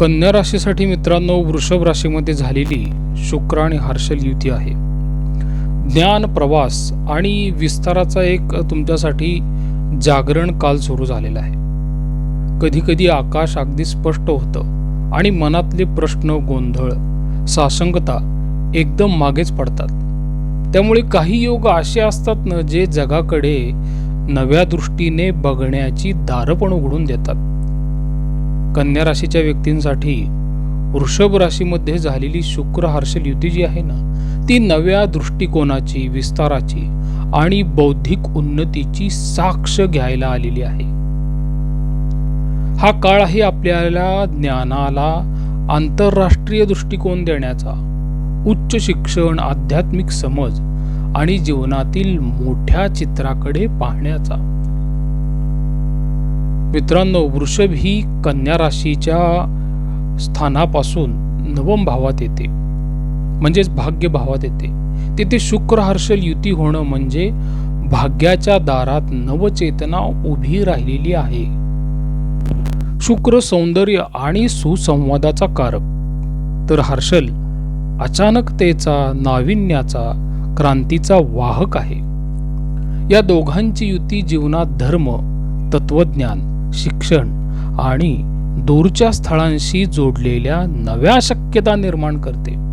कन्या राशीसाठी मित्रांनो वृषभ राशीमध्ये झालेली शुक्र आणि हर्षल युती आहे. ज्ञान प्रवास आणि विस्ताराचा एक तुमच्यासाठी जागरण काल सुरू झालेला आहे. कधी कधी आकाश अगदी स्पष्ट होतं आणि मनातले प्रश्न गोंधळ साशंकता एकदम मागेच पडतात. त्यामुळे काही योग असे असतात ना जे जगाकडे नव्या दृष्टीने बघण्याची दारं पण उघडून देतात. कन्या राशीच्या व्यक्तींसाठी वृषभ राशीमध्ये झालेली शुक्र हर्षल युती जी आहे ना ती नव्या दृष्टिकोनाची विस्ताराची आणि बौद्धिक उन्नतीची साक्ष घ्यायला आलेली आहे. हा काळ आहे आपल्याला ज्ञानाला आंतरराष्ट्रीय दृष्टिकोन देण्याचा. उच्च शिक्षण आध्यात्मिक समज आणि जीवनातील मोठ्या चित्राकडे पाहण्याचा. मित्रांनो वृषभ ही कन्या राशीच्या स्थानापासून नवम भावात येते. म्हणजेच भाग्य भावात येते. तिथे शुक्र हर्षल युती होणं म्हणजे भाग्याच्या दारात नवचेतना उभी राहिलेली आहे. शुक्र सौंदर्य आणि सुसंवादाचा कारक. तर हर्षल अचानकतेचा नाविन्याचा क्रांतीचा वाहक आहे. या दोघांची युती जीवनात धर्म तत्वज्ञान शिक्षण आणि दूरच्या स्थळांशी जोडलेल्या नव्या शक्यता निर्माण करते.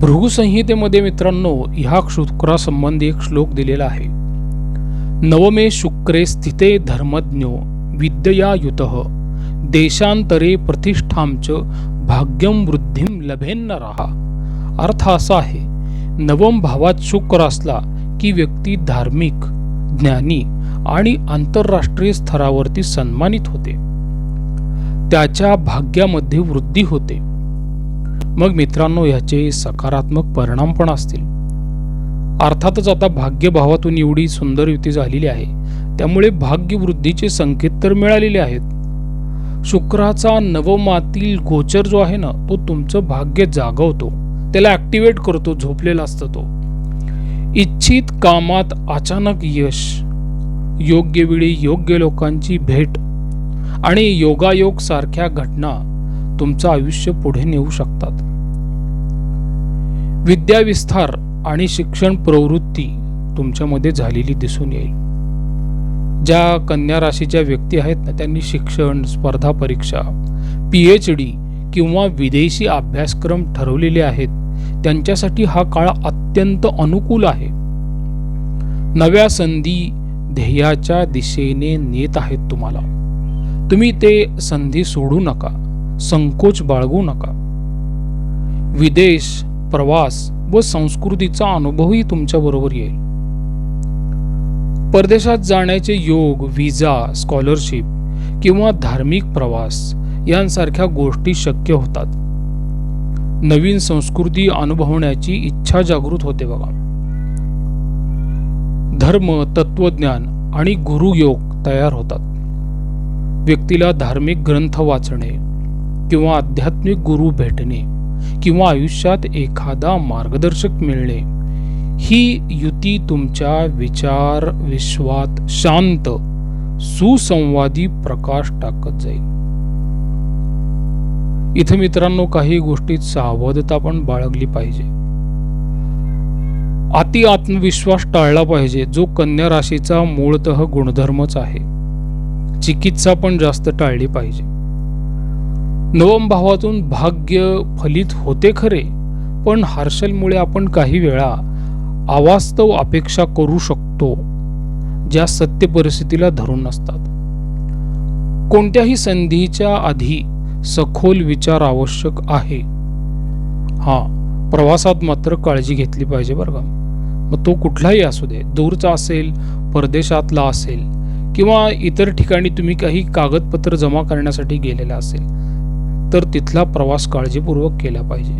भृगुसंहितेमध्ये मित्रांनो ह्या शुक्रासंबंधी एक श्लोक दिलेला आहे. नवमे शुक्रे स्थिते धर्मज्ञो विद्यया युत देशांतरे प्रतिष्ठांच भाग्यम वृद्धिम लभेन्न राहा अर्थ असा आहे नवम भावात शुक्र असला की व्यक्ती धार्मिक ज्ञानी आणि आंतरराष्ट्रीय स्तरावरती सन्मानित होते. त्याच्या भाग्यामध्ये वृद्धी होते. मग मित्रांनो याचे सकारात्मक परिणाम पण असतील. अर्थातच आता भाग्यभावातून एवढी सुंदर युती झालेली आहे. त्यामुळे भाग्यवृद्धीचे संकेत तर मिळालेले आहेत. शुक्राचा नवमातील गोचर जो आहे ना तो तुमचं भाग्य जागवतो. त्याला ॲक्टिवेट करतो झोपलेला असतो तो. इच्छित कामात अचानक यश योग्य वेळी योग्य लोकांची भेट आणि योगायोग सारख्या घटना तुमचं आयुष्य पुढे नेऊ शकतात. विद्याविस्तार आणि शिक्षण प्रवृत्ती तुमच्यामध्ये झालेली दिसून येईल. ज्या कन्या राशीच्या व्यक्ती आहेत ना त्यांनी शिक्षण स्पर्धा परीक्षा पी एच डी किंवा विदेशी अभ्यासक्रम ठरवलेले आहेत त्यांच्यासाठी हा काळ अत्यंत अनुकूल आहे. नव्या संधी ध्येयाच्या दिशेने नेत आहेत तुम्हाला. तुम्ही ते संधी सोडू नका संकोच बाळगू नका. विदेश प्रवास व संस्कृतीचा अनुभवही तुमच्या बरोबर येईल. परदेशात जाण्याचे योग व्हिसा स्कॉलरशिप किंवा धार्मिक प्रवास यांसारख्या गोष्टी शक्य होतात. नवीन संस्कृती अनुभवण्याची इच्छा जागृत होते बघा. धर्म तत्वज्ञान आणि गुरुयोग तयार होतात. व्यक्तीला धार्मिक ग्रंथ वाचणे किंवा आध्यात्मिक गुरु भेटणे किंवा आयुष्यात एखादा मार्गदर्शक मिळणे ही युती तुमच्या विचार विश्वात शांत सुसंवादी प्रकाश टाकत जाईल. इथे मित्रांनो काही गोष्टीत सावधता पण बाळगली पाहिजे. अति आत्मविश्वास टाळला पाहिजे जो कन्या राशीचा मूळतः गुणधर्मच आहे. चिकित्सा पण जास्त टाळली पाहिजे. नवम भावातून भाग्य फलित होते खरे पण हार्शलमुळे आपण काही वेळा अवास्तव अपेक्षा करू शकतो ज्या सत्य परिस्थितीला धरून नसतात. कोणत्याही संधीच्या आधी सखोल विचार आवश्यक आहे. हा प्रवासात मात्र काळजी घेतली पाहिजे बरं का. मग तो कुठलाही असू दे दूरचा असेल परदेशातला असेल किंवा इतर ठिकाणी तुम्ही काही कागदपत्र जमा करण्यासाठी गेलेला असेल तर तिथला प्रवास काळजीपूर्वक केला पाहिजे.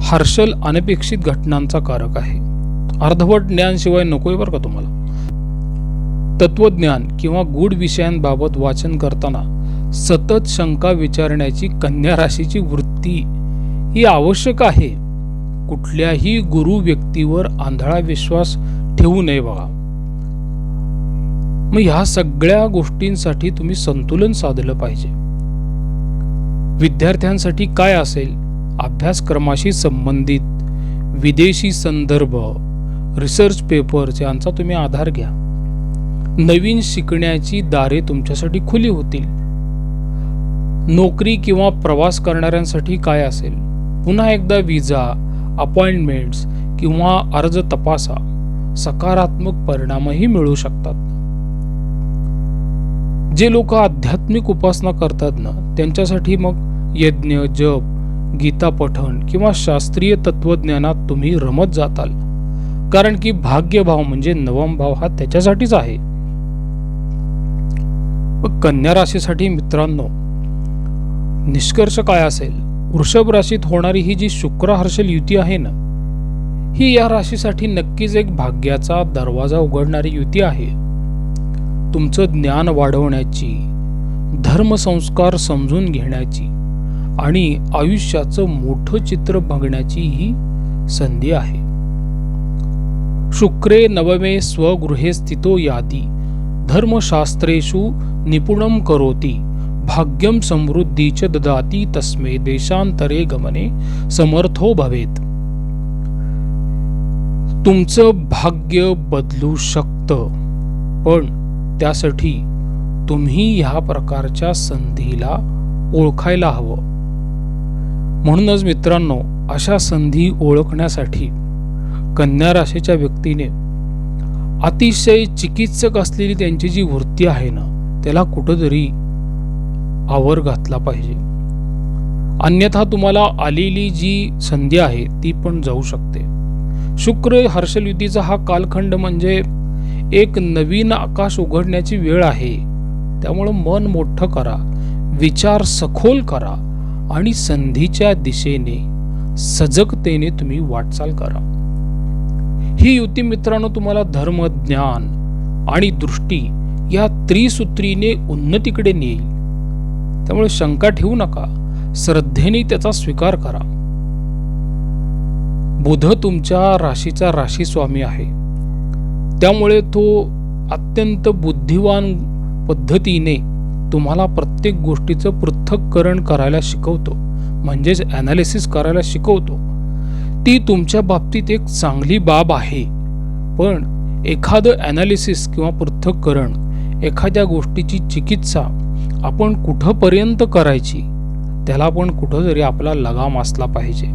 हर्षल अनपेक्षित घटनांचा कारक आहे. अर्धवट ज्ञानशिवाय नकोय बरं का तुम्हाला. तत्वज्ञान किंवा गूढ विषयांबाबत वाचन करताना सतत शंका विचारण्याची कन्या राशीची वृत्ती ही आवश्यक आहे. कुठल्याही गुरु व्यक्तीवर आंधळा विश्वास ठेवू नये बघा मग ह्या सगळ्या गोष्टींसाठी तुम्ही संतुलन साधलं पाहिजे. विद्यार्थ्यांसाठी काय असेल? अभ्यासक्रमाशी संबंधित विदेशी संदर्भ रिसर्च पेपर्स यांचा तुम्ही आधार घ्या. नवीन शिकण्याची दारे तुमच्यासाठी खुली होतील. नोकरी किंवा प्रवास करणाऱ्यांसाठी काय असेल? पुन्हा एकदा विजा अपॉइंटमेंट्स किंवा अर्ज तपासा. सकारात्मक परिणामही मिळू शकतात. जे लोक आध्यात्मिक उपासना करतात ना त्यांच्यासाठी मग यज्ञ जप गीता पठण किंवा शास्त्रीय तत्वज्ञानात तुम्ही रमत जाताल. कारण की भाग्यभाव म्हणजे नवम भाव हा त्याच्यासाठीच आहे. कन्या राशीसाठी मित्रांनो निष्कर्ष काय असेल? वृषभ राशीत होणारी ही जी शुक्र हर्षल युती आहे ना ही या राशीसाठी नक्कीच एक भाग्याचा दरवाजा उघडणारी युती आहे. तुमचं ज्ञान वाढवण्याची धर्मसंस्कार समजून घेण्याची आणि आयुष्याचं मोठं चित्र बघण्याची ही संधी आहे. शुक्रे नवमे स्वगृहे स्थितो यादी धर्मशास्त्रेषु निपुणम करोति. भाग्यम समृद्धीच ददाती तस्मे देशांतरे गमने समर्थो भवेत। तुमचं भाग्य बदलू शकतं पण त्यासाठी तुम्ही ह्या प्रकारच्या संधीला ओळखायला हवं। म्हणूनच मित्रांनो अशा संधी ओळखण्यासाठी कन्या राशीच्या व्यक्तीने अतिशय चिकित्सक असलेली त्यांची जी वृत्ती आहे ना त्याला कुठंतरी आवर घातला पाहिजे. अन्यथा तुम्हाला आलेली जी संधी आहे ती पण जाऊ शकते. शुक्र हर्षलयुतीचा हा कालखंड म्हणजे एक नवीन आकाश उघडण्याची वेळ आहे. त्यामुळं मन मोठं करा विचार सखोल करा आणि संधीच्या दिशेने सजगतेने तुम्ही वाटचाल करा. ही युती मित्रांनो तुम्हाला धर्म ज्ञान आणि दृष्टी या त्रिसूत्रीने उन्नतीकडे नेईल. त्यामुळे शंका ठेवू नका. श्रद्धेने त्याचा स्वीकार करा. बुध तुमच्या राशीचा राशी स्वामी आहे. त्यामुळे तो अत्यंत बुद्धिवान पद्धतीने तुम्हाला प्रत्येक गोष्टीचं पृथक्करण करायला शिकवतो. म्हणजेच ॲनालिसिस करायला शिकवतो. ती तुमच्या बाबतीत एक चांगली बाब आहे. पण एखादं ॲनालिसिस किंवा पृथक्करण एखाद्या गोष्टीची चिकित्सा आपण कुठंपर्यंत करायची त्याला पण कुठंतरी आपला लगाम असला पाहिजे.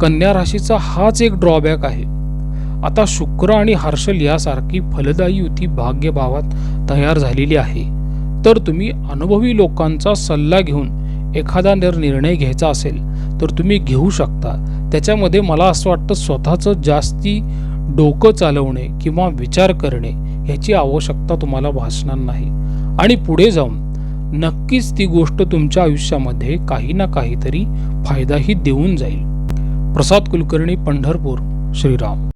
कन्या राशीचा हाच एक ड्रॉबॅक आहे. आता शुक्र आणि हर्षल यासारखी फलदायी युती भाग्यभावात तयार झालेली आहे. तर तुम्ही अनुभवी लोकांचा सल्ला घेऊन एखादा निर निर्णय घ्यायचा असेल तर तुम्ही घेऊ शकता. त्याच्यामध्ये मला असं वाटतं स्वतःचं जास्ती डोकं चालवणे किंवा विचार करणे ह्याची आवश्यकता तुम्हाला भासणार नाही. आणि पुढे जाऊन नक्कीच ती गोष्ट तुमच्या आयुष्यामध्ये काही ना काहीतरी फायदाही देऊन जाईल. प्रसाद कुलकर्णी पंढरपूर श्रीराम.